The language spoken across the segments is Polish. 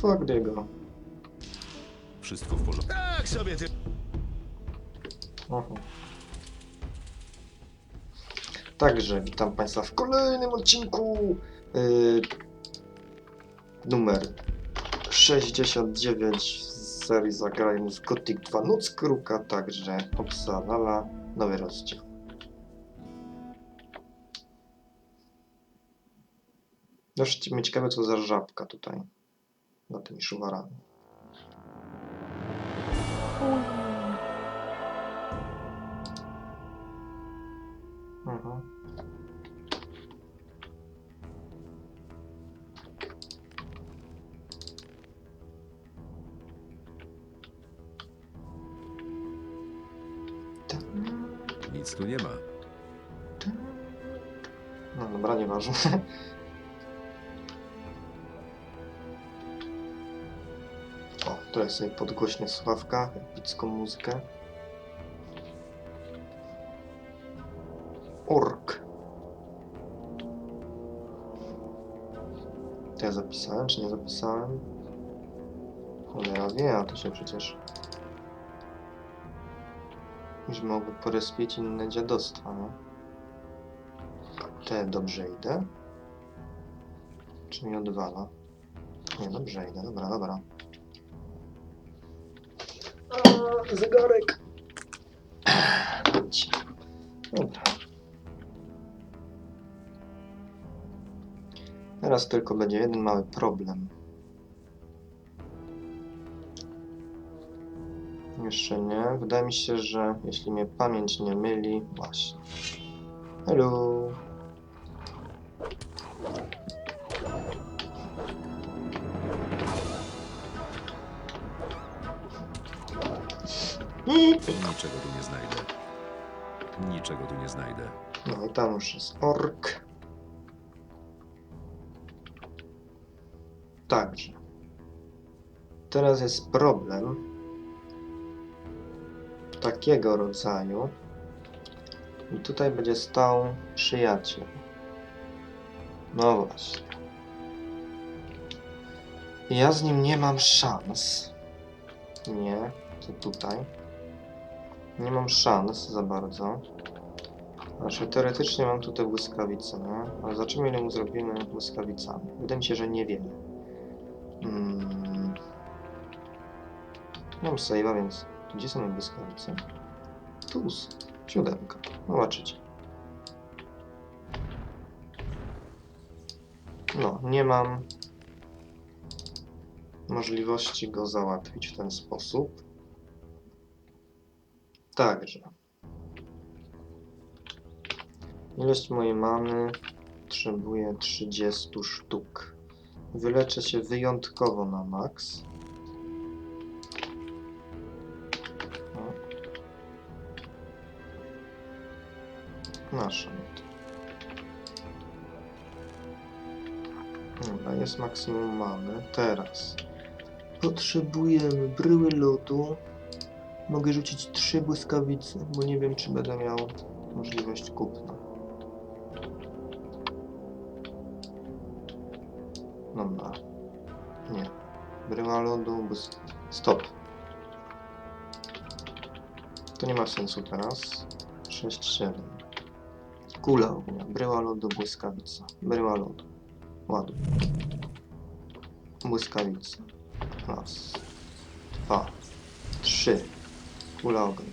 Fuck niego. Wszystko w porządku. Tak sobie ty. Oho. Także witam Państwa w kolejnym odcinku. Yy, numer 69 z serii Zagrajmy z Gothic 2 Noc Kruka, także Opsalala, nowy rozdział. Dość mnie ciekawe co za żabka tutaj za tymi szuwarami. Mhm. Nic tu nie ma. No dobra, nieważne. Tutaj sobie podgłośnię słuchawka, epicką muzykę. Ork. To ja zapisałem, czy nie zapisałem? Cholera wie, a to się przecież... Już mogły porespieć inne dziadostwa, no. Te dobrze idę? Czy mi odwala? Nie, dobrze idę, dobra, dobra. Zegarek! Teraz tylko będzie jeden mały problem. Jeszcze nie. Wydaje mi się, że jeśli mnie pamięć nie myli... Właśnie. Hello. Niczego tu nie znajdę. Niczego tu nie znajdę. No i tam już jest ork. Także. Teraz jest problem takiego rodzaju. I tutaj będzie stał przyjaciel. No właśnie. Ja z nim nie mam szans. Nie, to tutaj. Nie mam szans za bardzo. Znaczy, teoretycznie mam tutaj błyskawicę, nie? Ale zobaczymy, ile mu zrobimy błyskawicami. Wydaje mi się, że niewiele. Mm. Nie mam save'a, więc gdzie są moje błyskawice? Tu, s- siódemka. Zobaczycie. No, nie mam możliwości go załatwić w ten sposób. Także. Ilość mojej mamy potrzebuję 30 sztuk. Wyleczę się wyjątkowo na max. O. Nasza. Dobra, jest maksimum mamy. Teraz. Potrzebujemy bryły lodu. Mogę rzucić trzy błyskawice, bo nie wiem, czy będę miał możliwość kupna. Dobra. Nie. Bryła lodu, błysk... Stop. To nie ma sensu teraz. 6, 7. Kula ognia. Bryła lodu, błyskawica. Bryła lodu. Ładuj. Błyskawica. Raz. Dwa. Trzy. Kula ognia.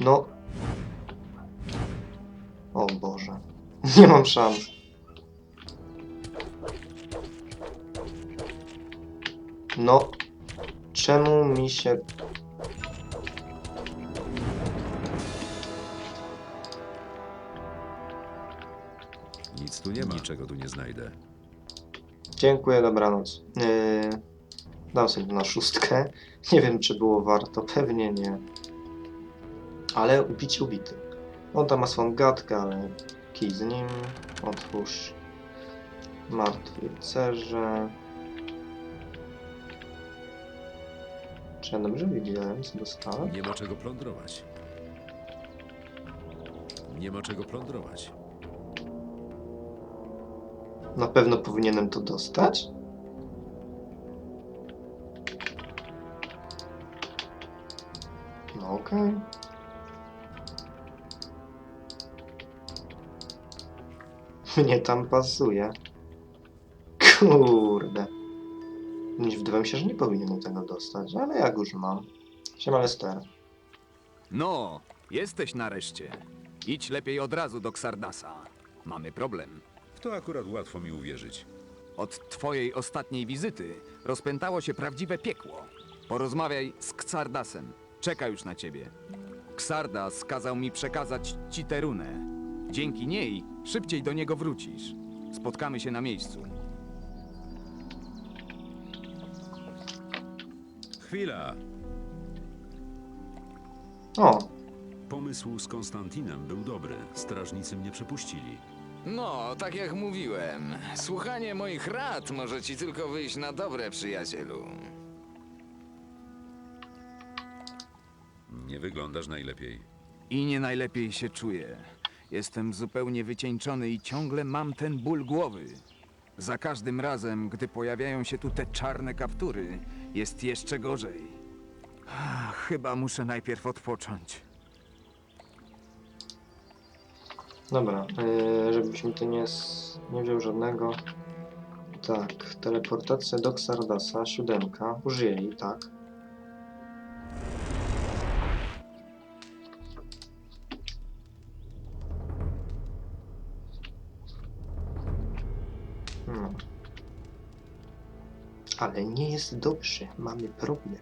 No. O Boże. Nie mam szans. No. Czemu mi się... Nic tu nie ma. Niczego tu nie znajdę. Dziękuję, dobranoc. Yy, dam sobie na szóstkę. Nie wiem, czy było warto. Pewnie nie. Ale ubić ubity. On tam ma swoją gadkę, ale kij z nim. Otwórz. Martwy rycerze. Czy ja dobrze widziałem, co dostałem? Nie ma czego plądrować. Nie ma czego plądrować. Na pewno powinienem to dostać? Okej. Mnie tam pasuje. Kurde. Wydawało mi się, że nie powinienem tego dostać, ale jak już mam. Siema Lester. No, jesteś nareszcie. Idź lepiej od razu do Xardasa. Mamy problem. W to akurat łatwo mi uwierzyć. Od twojej ostatniej wizyty rozpętało się prawdziwe piekło. Porozmawiaj z Xardasem. Czeka już na ciebie. Xardas kazał mi przekazać ci tę runę. Dzięki niej szybciej do niego wrócisz. Spotkamy się na miejscu. Chwila! O, Pomysł z Konstantinem był dobry. Strażnicy mnie przepuścili. No, tak jak mówiłem, słuchanie moich rad może ci tylko wyjść na dobre, przyjacielu. Nie wyglądasz najlepiej. I nie najlepiej się czuję. Jestem zupełnie wycieńczony i ciągle mam ten ból głowy. Za każdym razem, gdy pojawiają się tu te czarne kaptury, jest jeszcze gorzej. Chyba muszę najpierw odpocząć. dobra. Yy, żebyś mi tu nie, s- nie wziął żadnego. Tak, teleportacja do Xardasa, siódemka. Użyję jej, tak. Ale nie jest dobrze, mamy problem.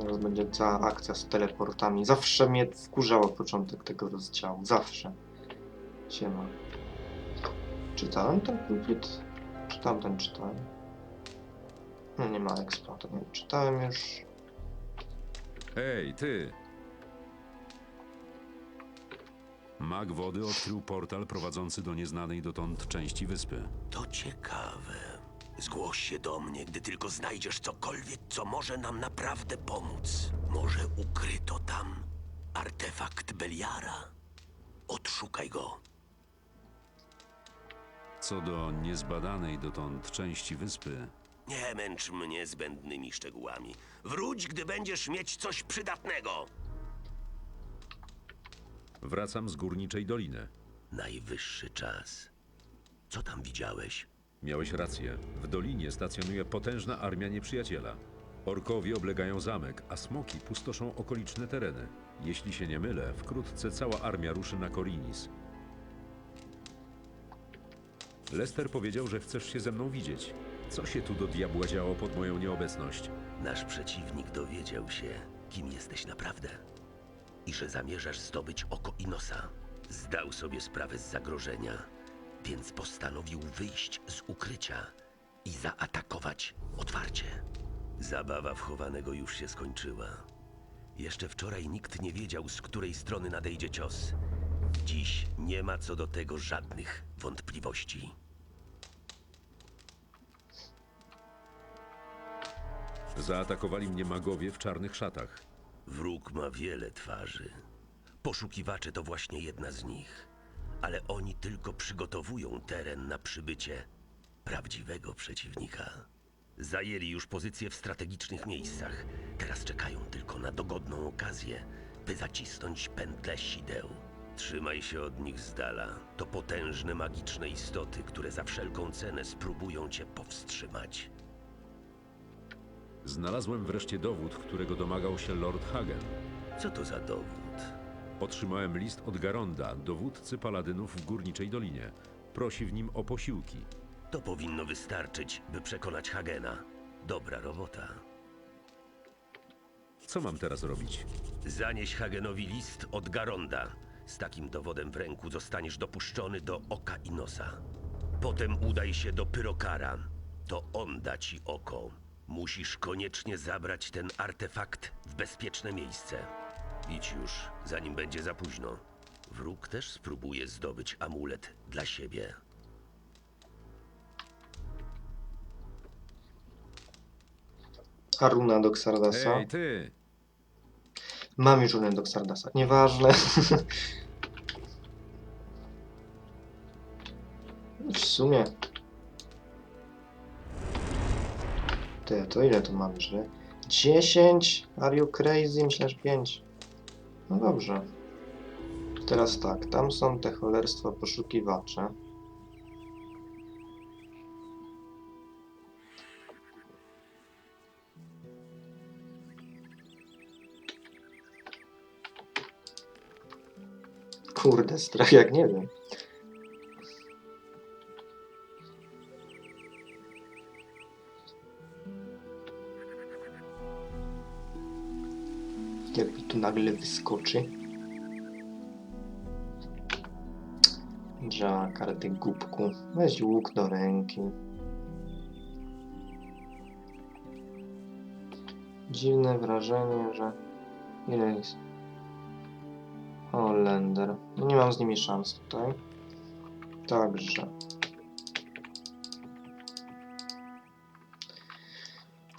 Teraz będzie cała akcja z teleportami. Zawsze mnie wkurzało początek tego rozdziału. Zawsze. Siema. Czytałem ten pulpit? Czy tamten czytałem? No nie ma expa, to nie czytałem już. Hej, ty! Mag wody odkrył portal prowadzący do nieznanej dotąd części wyspy. To ciekawe. Zgłoś się do mnie, gdy tylko znajdziesz cokolwiek, co może nam naprawdę pomóc. Może ukryto tam artefakt Beliara? Odszukaj go. Co do niezbadanej dotąd części wyspy, Nie męcz mnie zbędnymi szczegółami. Wróć, gdy będziesz mieć coś przydatnego. Wracam z górniczej doliny. Najwyższy czas. Co tam widziałeś? Miałeś rację. W dolinie stacjonuje potężna armia nieprzyjaciela. Orkowie oblegają zamek, a smoki pustoszą okoliczne tereny. Jeśli się nie mylę, wkrótce cała armia ruszy na Korinis. Lester powiedział, że chcesz się ze mną widzieć. Co się tu do diabła działo pod moją nieobecność? Nasz przeciwnik dowiedział się, kim jesteś naprawdę i że zamierzasz zdobyć oko Inosa. Zdał sobie sprawę z zagrożenia, więc postanowił wyjść z ukrycia i zaatakować otwarcie. Zabawa wchowanego już się skończyła. Jeszcze wczoraj nikt nie wiedział, z której strony nadejdzie cios. Dziś nie ma co do tego żadnych wątpliwości. Zaatakowali mnie magowie w czarnych szatach. Wróg ma wiele twarzy. Poszukiwacze to właśnie jedna z nich. Ale oni tylko przygotowują teren na przybycie prawdziwego przeciwnika. Zajęli już pozycje w strategicznych miejscach. Teraz czekają tylko na dogodną okazję, by zacisnąć pętle sideł. Trzymaj się od nich z dala. To potężne magiczne istoty, które za wszelką cenę spróbują cię powstrzymać. Znalazłem wreszcie dowód, którego domagał się Lord Hagen. Co to za dowód? Otrzymałem list od Garonda, dowódcy paladynów w Górniczej Dolinie. Prosi w nim o posiłki. To powinno wystarczyć, by przekonać Hagena. Dobra robota. Co mam teraz robić? Zanieś Hagenowi list od Garonda. Z takim dowodem w ręku zostaniesz dopuszczony do oka i nosa. Potem udaj się do Pyrokara. To on da ci oko. Musisz koniecznie zabrać ten artefakt w bezpieczne miejsce. Idź już, zanim będzie za późno. Wróg też spróbuje zdobyć amulet dla siebie. Aruna do Xardasa. Hej, ty! Mam już runę do Xardasa. Nieważne. w sumie. Ty, to ile tu mam nie? 10? Are you crazy? Myślę, że 5. No dobrze. Teraz tak, tam są te cholerstwa poszukiwacze. Kurde, strach jak nie wiem. Nagle wyskoczy. Działa karty głupku. Weź łuk do ręki. Dziwne wrażenie, że... Ile jest? Holender. No nie mam z nimi szans tutaj. Także.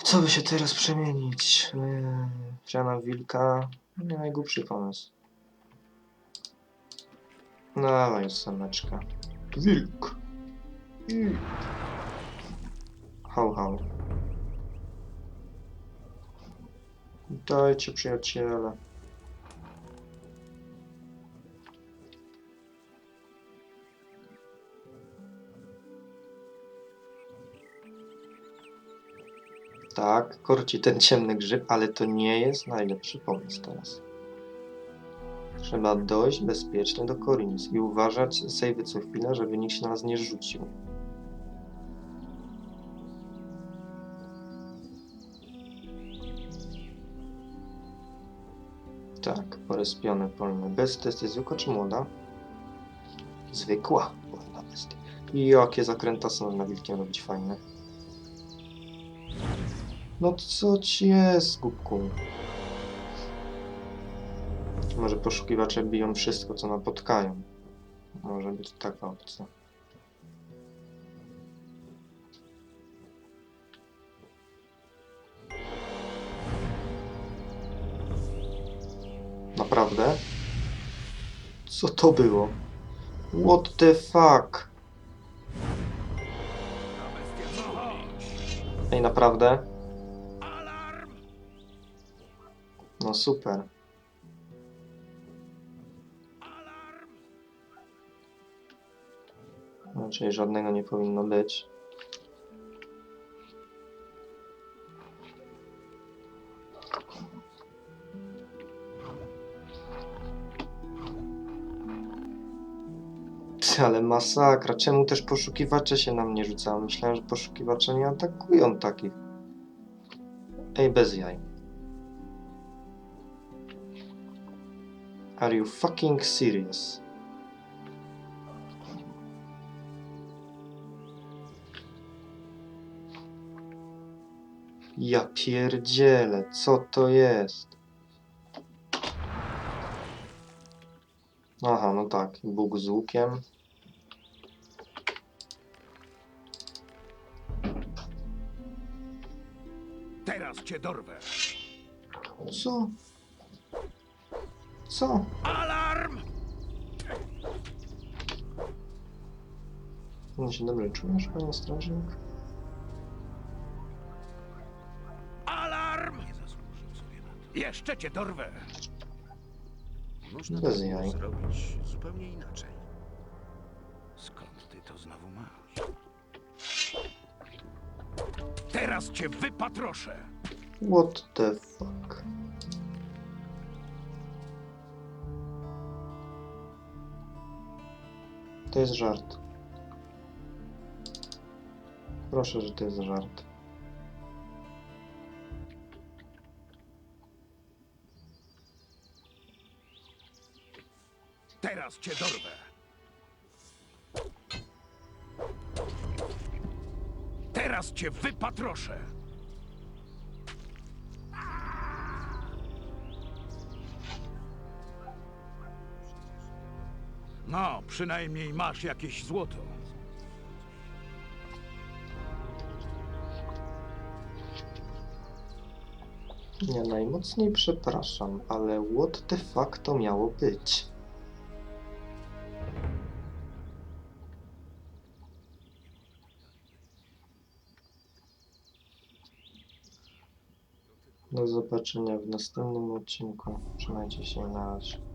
Co by się teraz przemienić? Eee, wilka. Nie najgłupszy pomysł. Dawaj, sameczka. Wilk. Wilk. Hał. Dajcie przyjaciele. Tak, korci ten ciemny grzyb, ale to nie jest najlepszy pomysł teraz. Trzeba dojść bezpiecznie do Korinis i uważać sejwy co chwilę, żeby nikt się na nas nie rzucił. Tak, porespione polne bestia. Jest zwykła czy młoda? Zwykła polna bestia. I jakie zakręta są na wilkiem robić fajne. No co ci jest, głupku? Może poszukiwacze biją wszystko, co napotkają. Może być taka opcja. Naprawdę? Co to było? What the fuck? Ej, naprawdę? Super. No, czyli żadnego nie powinno być. Ale masakra, czemu też poszukiwacze się na mnie rzucają? Myślałem, że poszukiwacze nie atakują takich. Ej, bez jaj. Are you fucking serious? Ja pierdzielę, co to jest? Aha, no tak, Bóg z łukiem. Teraz cię dorwę. Co? Co? Alarm! Nie się dobrze czujesz, panie strażnik? Alarm! Jeszcze cię dorwę. Można Bez to jaj. zrobić zupełnie inaczej. Skąd ty to znowu masz? Teraz cię wypatroszę. What the fuck? To jest żart. Proszę, że to jest żart. Teraz cię dorwę. Teraz cię wypatroszę. No, przynajmniej masz jakieś złoto. Ja najmocniej przepraszam, ale what the fuck to miało być? Do zobaczenia w następnym odcinku. Trzymajcie się na razie.